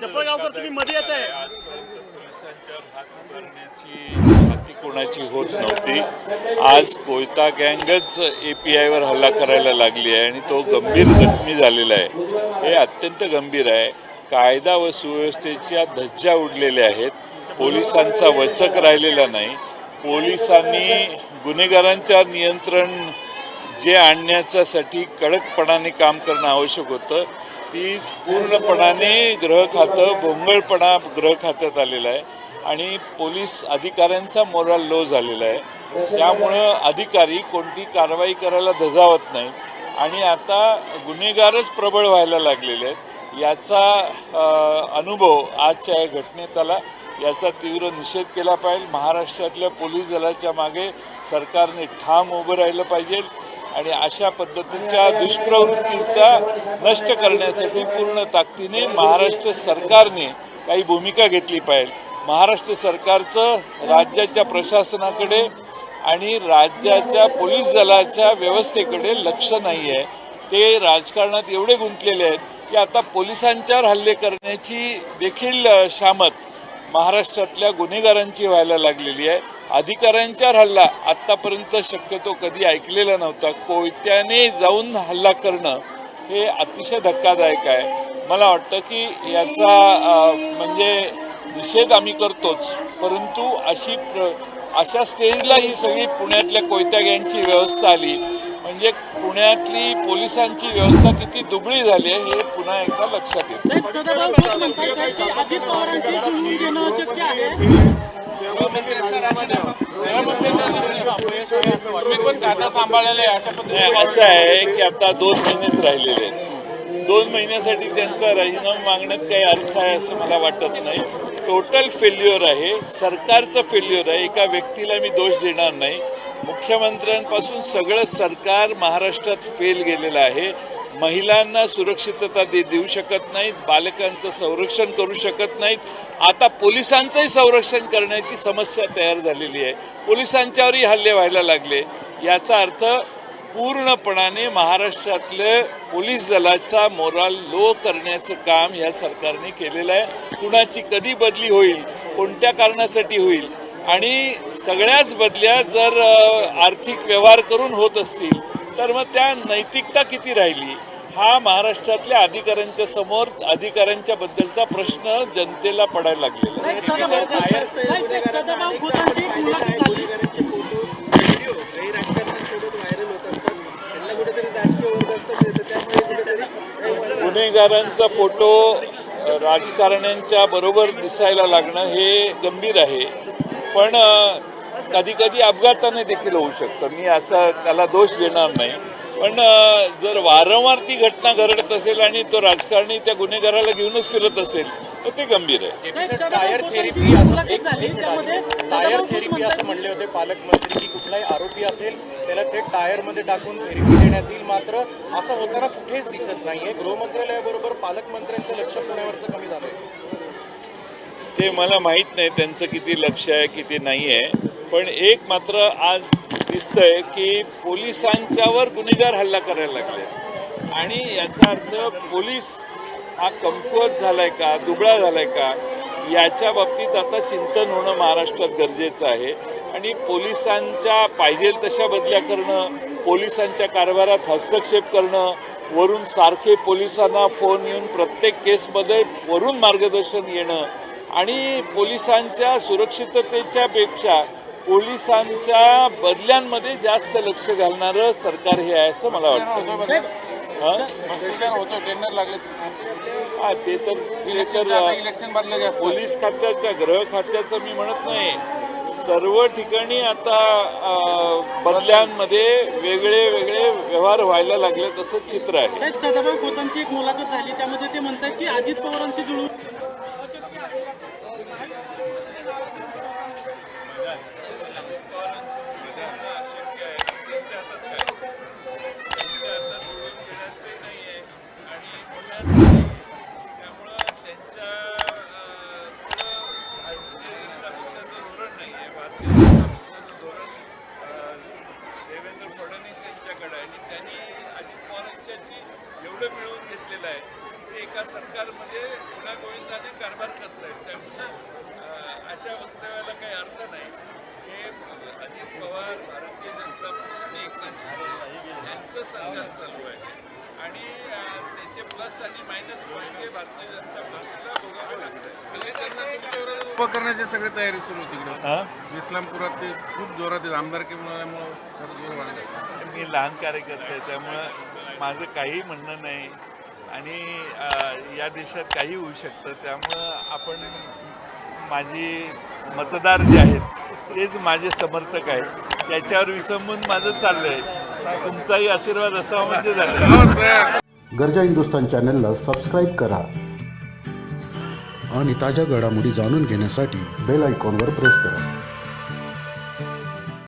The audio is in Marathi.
जपळगावकर तुम्ही मध्ये येत आहे कोणाची होत नव्हती. आज कोयता गँगच एपीआयवर हल्ला करायला लागली आहे आणि तो गंभीर जखमी झालेला आहे. हे अत्यंत गंभीर आहे. कायदा व सुव्यवस्थेच्या धज्जा उडलेल्या आहेत. पोलिसांचा वचक राहिलेला नाही. पोलिसांनी गुन्हेगारांच्या नियंत्रण जे आणण्याच्यासाठी कडकपणाने काम करणं आवश्यक होतं. ती पूर्णपणाने ग्रह खातं भोंगळपणा ग्रह खात्यात आलेलं आहे. आणि पोलीस अधिकाऱ्यांचा मोरल लो झालेला आहे. त्यामुळं अधिकारी कोणती कारवाई करायला धजावत नाही आणि आता गुन्हेगारच प्रबळ व्हायला लागलेले आहेत. याचा अनुभव आजच्या या घटनेत आला. याचा तीव्र निषेध केला पाहिजे. महाराष्ट्रातल्या पोलीस दलाच्या मागे सरकारने ठाम उभं राहिलं पाहिजे. आणि अशा पद्धतीच्या दुष्प्रवृत्तीचा नष्ट करण्यासाठी पूर्ण ताकदीने महाराष्ट्र सरकारने काही भूमिका घेतली पाहिजे. महाराष्ट्र सरकारचं राज्याच्या प्रशासनाकडे आणि राज्याच्या पोलीस दलाच्या व्यवस्थेकडे लक्ष नाही आहे. ते राजकारणात एवढे गुंतलेले आहेत की आता पोलिसांच्यावर हल्ले करण्याची देखील शामत महाराष्ट्रातल्या गुन्हेगारांची व्हायला लागलेली आहे. अधिकाऱ्यांच्यावर हल्ला आत्तापर्यंत शक्यतो कधी ऐकलेला नव्हता. कोयत्याने जाऊन हल्ला करणं हे अतिशय धक्कादायक आहे. मला वाटतं की याचा म्हणजे निषेध आम्ही करतोच. परंतु अशी प्र अशा स्टेजला ही सगळी पुण्यातल्या कोयत्या गँगची व्यवस्था आली. म्हणजे पुण्यातली पोलिसांची व्यवस्था किती दुबळी झाली आहे हे पुन्हा एकदा लक्षात येतं साहेब सदाभाऊ खोत म्हणतात साहेब की अजित पवारांची जुळवून घेणं अशक्य आहे असं आहे की आता दोन महिनेच राहिलेले आहेत. दोन महिन्यासाठी त्यांचा राजीनामा मागण्यात काही अर्थ आहे असं मला वाटत नाही. टोटल फेल्युअर आहे. सरकारचं फेल्युअर आहे. एका व्यक्तीला मी दोष देणार नाही. मुख्यमंत्र्यांपासून सगळं सरकार महाराष्ट्रात फेल गेलेलं आहे. महिलांना सुरक्षितता दे देऊ शकत नाहीत बालकांचं संरक्षण करू शकत नाहीत. आता पोलिसांचंही संरक्षण करण्याची समस्या तयार झालेली आहे. पोलिसांच्यावरही हल्ले व्हायला लागले. याचा अर्थ पूर्णपणाने महाराष्ट्रातलं पोलीस दलाचा मोराल लो करण्याचं काम या सरकारने केलेलं आहे. कुणाची कधी बदली होईल कोणत्या कारणासाठी होईल आणि सगळ्याच बदल्या जर आर्थिक व्यवहार करून होत असतील तर मग त्या नैतिकता किती राहिली हा महाराष्ट्रातल्या अधिकाऱ्यांच्या समोर अधिकाऱ्यांच्या बद्दलचा प्रश्न जनतेला पडायला लागलेला गुन्हेगारांचा फोटो राजकारण्यांच्या बरोबर दिसायला लागणं हे गंभीर आहे पण कधी कधी अपघाताने देखील होऊ शकतं. मी असा त्याला दोष देणार नाही. पण जर वारंवार ती घटना घडत असेल आणि तो राजकारणी त्या गुन्हेगाराला घेऊनच फिरत असेल तर ते गंभीर आहे. टायर थेरपी टायर थेरपी असं म्हणले होते पालकमंत्री की कुठलाही आरोपी असेल त्याला थेट टायरमध्ये टाकून थेरपी देण्यात येईल मात्र असं होताना कुठेच दिसत नाहीये. गृहमंत्रालयाबरोबर पालकमंत्र्यांचं लक्ष पुण्यावरचं कमी झालंय. ते मला माहीत नाही त्यांचं किती लक्ष आहे किती नाही आहे पण एक मात्र आज दिसतंय की पोलिसांच्यावर गुन्हेगार हल्ला करायला लागले. आणि याचा अर्थ पोलीस हा कमकुवत झालाय का दुबळा झालाय का याच्या बाबतीत आता चिंतन होणं महाराष्ट्रात गरजेचं आहे. आणि पोलिसांच्या पाहिजे तशा बदल्या करणं पोलिसांच्या कारभारात हस्तक्षेप करणं वरून सारखे पोलिसांना फोन येऊन प्रत्येक केसमध्ये वरून मार्गदर्शन येणं आणि पोलिसांच्या सुरक्षिततेच्या पेक्षा पोलिसांच्या बदल्यांमध्ये जास्त लक्ष घालणारं सरकार हे आहे असं मला वाटतं. हा? हा ते तर पोलीस खात्याच्या गृह खात्याचं मी म्हणत नाही. सर्व ठिकाणी आता बदल्यांमध्ये वेगळे वेगळे व्यवहार व्हायला लागले तसं चित्र आहे. मुलाखत झाली. त्यामध्ये ते म्हणतात की अजित पवारांशी जुळून एवढं मिळवून घेतलेलं आहे ते एका सरकारमध्ये गुन्हा गोविंदाने कारभार करतायत त्यामुळे अं, अशा वक्तव्याला काही अर्थ नाही. हे अजित पवार भारतीय जनता पक्ष आणि एकनाथ शिंदे यांचं सरकार चालू आहे. आणि त्याचे प्लस आणि मायनस पॉईंट हे भारतीय जनता पक्षाला भोगावे लागतात. म्हणजे करण्याची सगळी तयारी सुरू होती इकडे. इस्लामपुरात ते खूप जोरात जोर वाढला. मी लहान कार्यकर्ता त्यामुळं माझं काही म्हणणं नाही. आणि या देशात काही होऊ शकतं. त्यामुळं आपण माझी मतदार जे आहेत तेच माझे समर्थक आहेत. त्याच्यावर विसंबून माझं चाललं आहे तुमचाही आशीर्वाद असावा म्हणजे झालं. गरजा हिंदुस्तान चॅनलला सबस्क्राईब करा. आणि ताज्या घडामोडी जाणून घेण्यासाठी बेल आयकॉनवर प्रेस करा.